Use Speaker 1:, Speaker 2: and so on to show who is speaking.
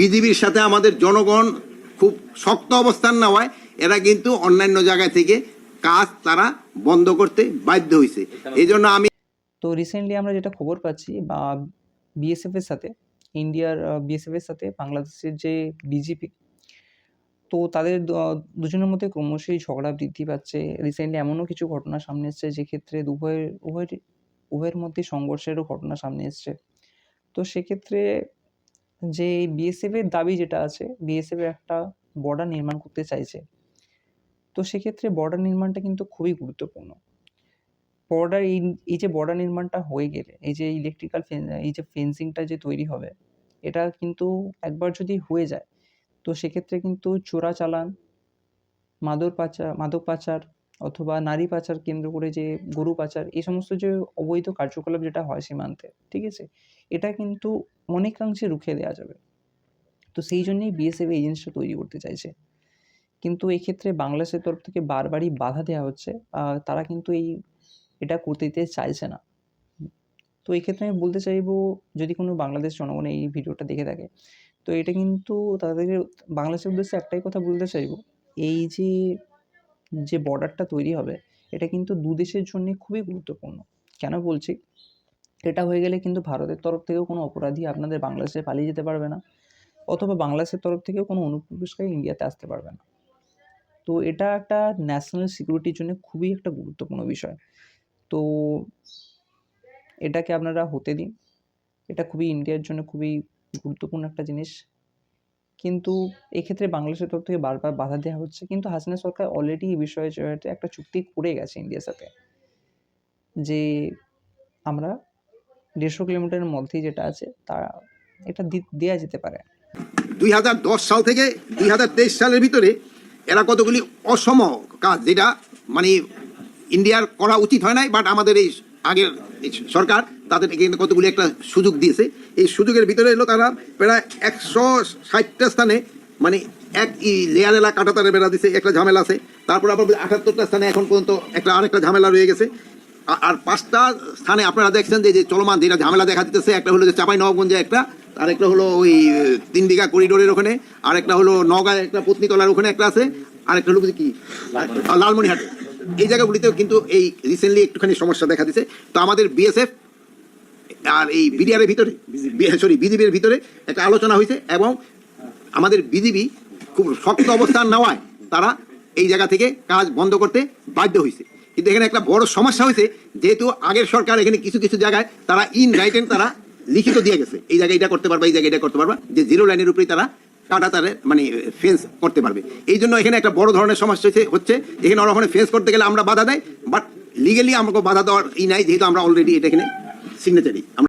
Speaker 1: বিজিবির সাথে আমাদের জনগণ খুব শক্ত অবস্থান নেওয়ায় এরা কিন্তু অন্যান্য জায়গায় থেকে কাজ তারা বন্ধ করতে বাধ্য হয়েছে এই জন্য আমি
Speaker 2: তো রিসেন্টলি আমরা যেটা খবর পাচ্ছি বা বিএসএফের সাথে, ইন্ডিয়ার বিএসএফের সাথে বাংলাদেশের যে বিজেপি তো তাদের দুজনের মধ্যে ক্রমশই ঝগড়া বৃদ্ধি পাচ্ছে। রিসেন্টলি এমনও কিছু ঘটনা সামনে এসছে যে ক্ষেত্রে উভয়ের উভয়ের উভয়ের মধ্যে সংঘর্ষেরও ঘটনা সামনে এসছে। তো সেক্ষেত্রে যে বিএসএফের দাবি যেটা আছে বিএসএফ একটা বর্ডার নির্মাণ করতে চাইছে। তো সেক্ষেত্রে বর্ডার নির্মাণটা কিন্তু খুবই গুরুত্বপূর্ণ। বর্ডার এই এই যে বর্ডার নির্মাণটা হয়ে গেলে, এই যে ইলেকট্রিক্যাল এই যে ফেন্সিংটা যে তৈরি হবে, এটা কিন্তু একবার যদি হয়ে যায়, তো সেক্ষেত্রে কিন্তু চোরাচালান, মাদক পাচার মাদক পাচার অথবা নারী পাচার কেন্দ্র করে যে গরু পাচার, এই সমস্ত যে অবৈধ কার্যকলাপ যেটা হয় সীমান্তে, ঠিক আছে? এটা কিন্তু অনেকাংশে রুখে দেওয়া যাবে। তো সেই জন্যই বিএসএফ এই জিনিসটা তৈরি করতে চাইছে। কিন্তু এক্ষেত্রে বাংলাদেশের তরফ থেকে বারবারই বাধা দেওয়া হচ্ছে। তারা কিন্তু এই, এটা করতে দিতে চাইছে না। তো এই ক্ষেত্রে আমি বলতে চাইব, যদি কোনো বাংলাদেশ জনগণ এই ভিডিওটা দেখে থাকে, তো এটা কিন্তু তাদেরকে, বাংলাদেশের উদ্দেশ্যে একটাই কথা বলতে চাইব। এই যে যে বর্ডারটা তৈরি হবে, এটা কিন্তু দু দেশের জন্য খুবই গুরুত্বপূর্ণ। কেন বলছি? এটা হয়ে গেলে কিন্তু ভারতের তরফ থেকেও কোনো অপরাধী আপনাদের বাংলাদেশে পালিয়ে যেতে পারবে না, অথবা বাংলাদেশের তরফ থেকেও কোনো অনুপ্রবেশকারী ইন্ডিয়াতে আসতে পারবে না। তো এটা একটা ন্যাশনাল সিকিউরিটির জন্য খুবই একটা গুরুত্বপূর্ণ বিষয়। তো এটাকে আপনারা হতে দিন। এটা খুবই ইন্ডিয়ার জন্য খুবই গুরুত্বপূর্ণ একটা জিনিস। কিন্তু এক্ষেত্রে বাংলাদেশের তরফ থেকে বারবার বাধা দেওয়া হচ্ছে। কিন্তু হাসিনা সরকার অলরেডি এই বিষয়ে একটা চুক্তি করে গেছে ইন্ডিয়ার সাথে। যে আমরা দেড়শো কিলোমিটারের মধ্যেই যেটা আছে, তা এটা দি- দেয়া যেতে পারে।
Speaker 1: দুই হাজার দশ সাল থেকে দুই হাজার তেইশ সালের ভিতরে এরা কতগুলি অসম কাজ, যেটা মানে ইন্ডিয়ার করা উচিত হয় নাই বাট আমাদের এই আগের সরকার তাদেরকে কতগুলি একটা সুযোগ দিয়েছে। এই সুযোগের ভিতরে এলো তারা প্রায় একশো ষাটটা স্থানে মানে এক ই লেয়ার এলা কাটাতারে বেড়া দিছে একটা ঝামেলা আছে। তারপর আবার আটাত্তরটা স্থানে এখন পর্যন্ত একটা আরেকটা ঝামেলা রয়ে গেছে। আর পাঁচটা স্থানে আপনারা দেখছেন যে যে চলমান যেটা ঝামেলা দেখা দিতেছে একটা হলো যে চাপাই নবাবগঞ্জে একটা আরেকটা হলো ওই তিন বিঘা করিডোরের ওখানে আরেকটা হলো নগাঁয় একটা পত্নীতলার ওখানে একটা আছে আরেকটা হলো কি লালমনিহাটে এই জায়গাগুলিতেও কিন্তু এই রিসেন্টলি একটুখানি সমস্যা দেখা দিছে। তো আমাদের বিএসএফ আর এই বিডিআর এর ভিতরে সরি বিজিবির ভিতরে একটা আলোচনা হয়েছে এবং আমাদের বিজিবি খুব শক্ত অবস্থান নেওয়ায় তারা এই জায়গা থেকে কাজ বন্ধ করতে বাধ্য হয়েছে। কিন্তু এখানে একটা বড় সমস্যা হয়েছে, যেহেতু আগের সরকার এখানে কিছু কিছু জায়গায় তারা ইন রাইটেন তারা লিখিত দিয়ে গেছে। এই জায়গায় এটা করতে পারবা, এই জায়গায় এটা করতে পারবা, যে জিরো লাইনের উপরেই তারা কাটা তারে মানে ফেন্স করতে পারবে। এই জন্য এখানে একটা বড় ধরনের সমস্যা হচ্ছে হচ্ছে এখানে ওরা ওখানে ফেন্স করতে গেলে আমরা বাধা দেয় বাট লিগেলি আমাকে বাধা দেওয়ার ই নাই, যেহেতু আমরা অলরেডি এটা এখানে সিগনেচারি